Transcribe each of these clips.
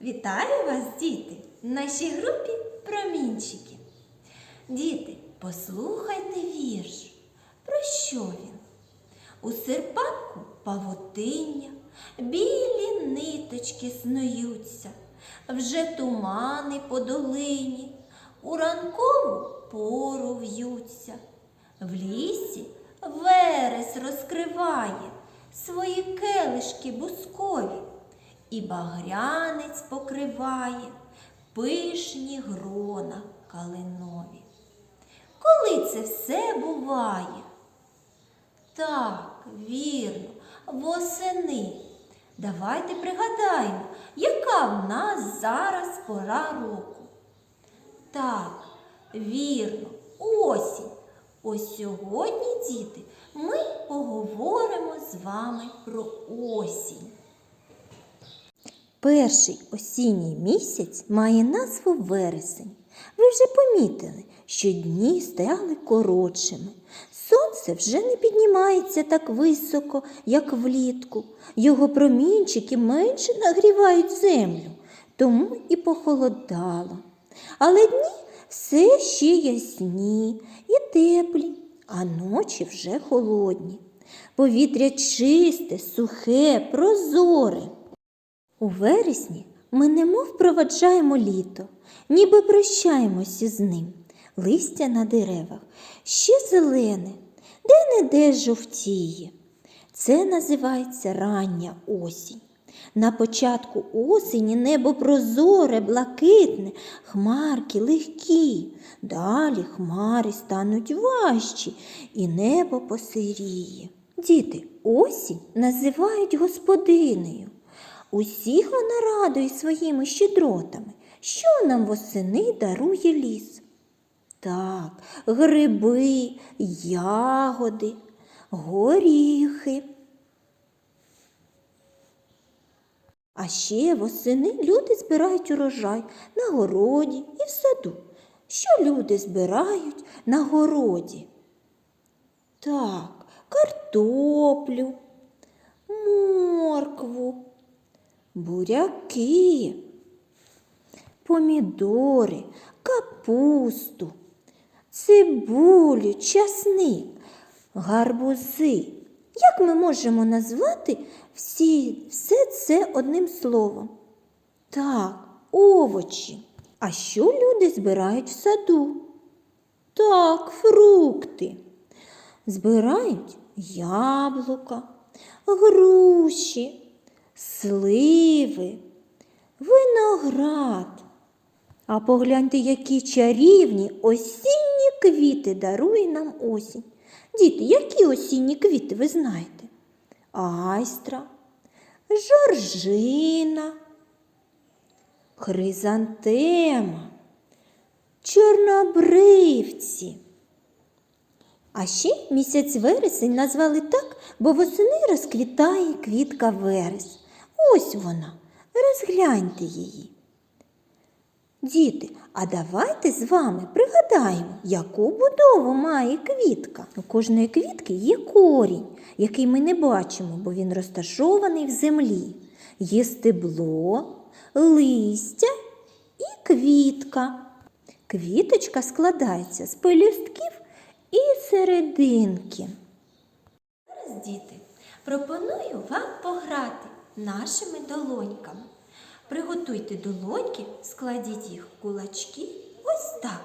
Вітаю вас, діти, в нашій групі промінчики. Діти, послухайте вірш. Про що він? У серпанку павутиння, білі ниточки снуються, вже тумани по долині, у ранкову пору в'ються. В лісі верес розкриває свої келишки бускові, і багрянець покриває пишні грона калинові. Коли це все буває? Так, вірно, восени. Давайте пригадаємо, яка в нас зараз пора року. Так, вірно, осінь. Ось сьогодні, діти, ми поговоримо з вами про осінь. Перший осінній місяць має назву вересень. Ви вже помітили, що дні стали коротшими. Сонце вже не піднімається так високо, як влітку. Його промінчики менше нагрівають землю, тому і похолодало. Але дні все ще ясні і теплі, а ночі вже холодні. Повітря чисте, сухе, прозоре. У вересні ми немов проваджаємо літо, ніби прощаємося з ним. Листя на деревах ще зелене, де-не-де жовтіє. Це називається рання осінь. На початку осені небо прозоре, блакитне, хмарки легкі. Далі хмари стануть важчі, і небо посиріє. Діти, осінь називають господинею. Усіх вона радує своїми щедротами. Що нам восени дарує ліс? Так, гриби, ягоди, горіхи. А ще восени люди збирають урожай на городі і в саду. Що люди збирають на городі? Так, картоплю, моркву, буряки, помідори, капусту, цибулю, часник, гарбузи. Як ми можемо назвати всі, все це одним словом? Так, овочі. А що люди збирають в саду? Так, фрукти. Збирають яблука, груші, сливи, виноград. А погляньте, які чарівні осінні квіти дарує нам осінь. Діти, які осінні квіти ви знаєте? Айстра, жоржина, хризантема, чорнобривці. А ще місяць вересень назвали так, бо восени розквітає квітка верес. Ось вона, розгляньте її. Діти, а давайте з вами пригадаємо, яку будову має квітка. У кожної квітки є корінь, який ми не бачимо, бо він розташований в землі. Є стебло, листя і квітка. Квіточка складається з пелюстків і серединки. Зараз, діти, пропоную вам пограти нашими долоньками. Приготуйте долоньки, складіть їх в кулачки ось так.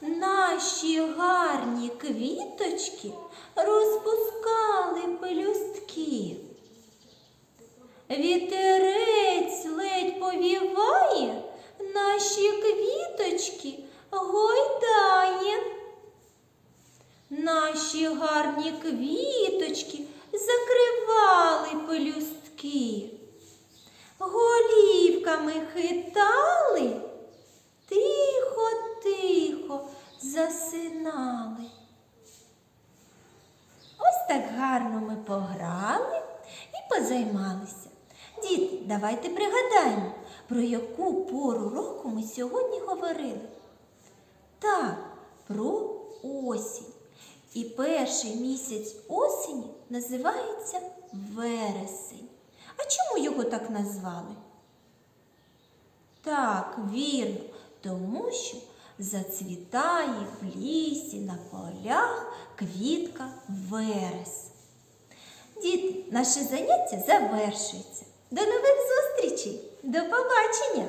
Наші гарні квіточки розпускали пелюстки. Вітерець ледь повіває, наші квіточки гойдає. Наші гарні квіточки закривали пелюстки, голівками хитали, тихо-тихо засинали. Ось так гарно ми пограли і позаймалися. Діти, давайте пригадаємо, про яку пору року ми сьогодні говорили. Так, про осінь. І перший місяць осені називається вересень. Його так назвали? Так, вірно, тому що зацвітає в лісі на полях квітка верес. Діти, наше заняття завершується. До нових зустрічей! До побачення!